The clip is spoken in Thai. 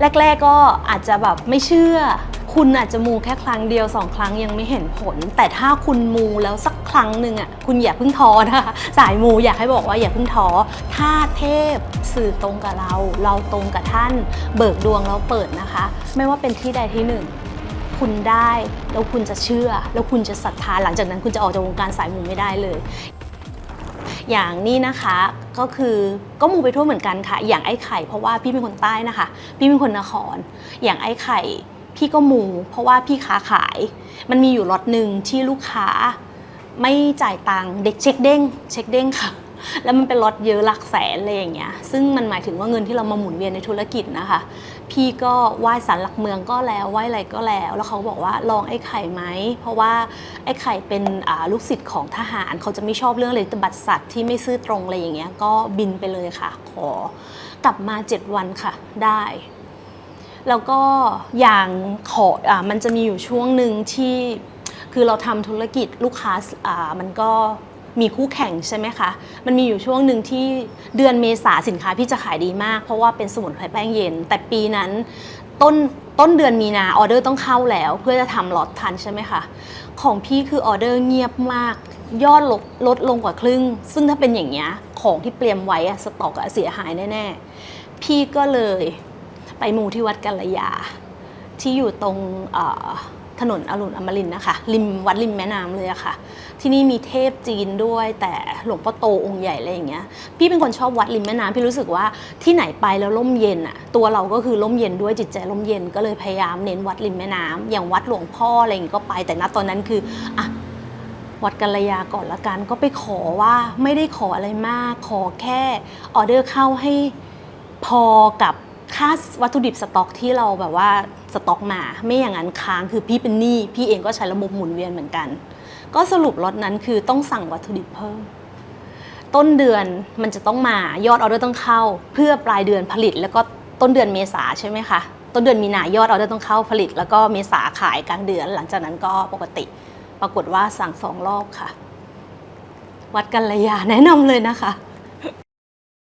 แรก ๆก็อาจจะแบบไม่เชื่อ คุณอาจจะมูแค่ครั้งเดียวสองครั้งยังไม่เห็นผล แต่ถ้าคุณมูแล้วสักครั้งหนึ่งอะคุณอย่าเพิ่งท้อนะคะสายมูอยากให้บอกว่าอย่าเพิ่งท้อถ้าเทพสื่อตรงกับเรา เราตรงกับท่าน เบิกดวงแล้วเปิดนะคะ ไม่ว่าเป็นที่ใดที่หนึ่งคุณได้แล้วคุณจะเชื่อ แล้วคุณจะศรัทธาหลังจากนั้นคุณจะออกจากวงการสายมูไม่ได้เลย อย่างนี้นะคะก็คือก็มูไปทั่วเหมือนกันค่ะ อย่างไอ้ไข่เพราะว่าพี่เป็นคนใต้นะคะ พี่เป็นคนนคร อย่างไอ้ไข่ พี่ก็มูเพราะว่าพี่ค้าขาย มันมีอยู่ล็อตหนึ่งที่ลูกค้าไม่จ่ายตังค์เด็กเช็คเด้งเช็คเด้งค่ะ แล้วมันเป็นล็อตเยอะหลักแสนเลยอย่างเงี้ย ซึ่งมันหมายถึงว่าเงินที่เรามาหมุนเวียนในธุรกิจนะคะ พี่ก็ไหว้สารหลักเมืองก็แล้วไหว้อะไรก็แล้ว แล้วเขาบอกว่าลองไอ้ไข่ไหม เพราะว่าไอ้ไข่เป็นลูกศิษย์ของทหารเขาจะไม่ชอบเรื่องเลยบัตรสัตว์ที่ไม่ซื่อตรงอะไรอย่างเงี้ย ก็บินไปเลยค่ะ ขอกลับมา 7 วันค่ะ ได้แล้วก็อย่างขออ่ามันจะมีอยู่ช่วงหนึ่งที่คือเราทำธุรกิจลูกค้าอ่ามันก็ มีคู่แข่งใช่ไหมคะ มันมีอยู่ช่วงหนึ่งที่เดือนเมษาสินค้าพี่จะขายดีมาก เพราะว่าเป็นสมุนไพรแป้งเย็น แต่ปีนั้นต้นต้นเดือนมีนาออเดอร์ต้องเข้าแล้ว เพื่อจะทำล็อตทันใช่ไหมคะ ของพี่คือออเดอร์เงียบมาก ยอดลดลดลงกว่าครึ่ง ซึ่งถ้าเป็นอย่างเงี้ยของที่เตรียมไว้อะสต็อกอะเสียหายแน่ๆ พี่ก็เลยไปมูที่วัดกัลยาที่อยู่ตรง ถนนอรุณอมรินนะคะ ริมวัดริมแม่น้ำเลยอะค่ะ ที่นี่มีเทพจีนด้วยแต่หลวงพ่อโตองค์ใหญ่อะไรอย่างเงี้ย พี่เป็นคนชอบวัดริมแม่น้ำพี่รู้สึกว่าที่ไหนไปแล้วร่มเย็นอะตัวเราก็คือร่มเย็นด้วยจิตใจร่มเย็นก็เลยพยายามเน้นวัดริมแม่น้ำอย่างวัดหลวงพ่ออะไรอย่างเงี้ยก็ไป แต่ณตอนนั้นคืออะวัดกัลยาก่อนละกันก็ไปขอว่าไม่ได้ขออะไรมาก ขอแค่ออเดอร์เข้าให้พอกับ ค่าวัตถุดิบสต็อกที่เราแบบว่าสต็อกมา ไม่อย่างนั้นค้างคือพี่เป็นหนี้พี่เองก็ใช้ระบบหมุนเวียนเหมือนกัน ก็สรุปล็อตนั้นคือต้องสั่งวัตถุดิบเพิ่ม ต้นเดือนมันจะต้องมายอดออเดอร์ต้องเข้า เพื่อปลายเดือนผลิต แล้วก็ต้นเดือนเมษาใช่ไหมคะต้นเดือนมีนายอดออเดอร์ต้องเข้าผลิต แล้วก็เมษาขายกลางเดือน หลังจากนั้นก็ปกติ ปรากฏว่าสั่งสองรอบค่ะ วัดกัลยาแนะนำเลยนะคะ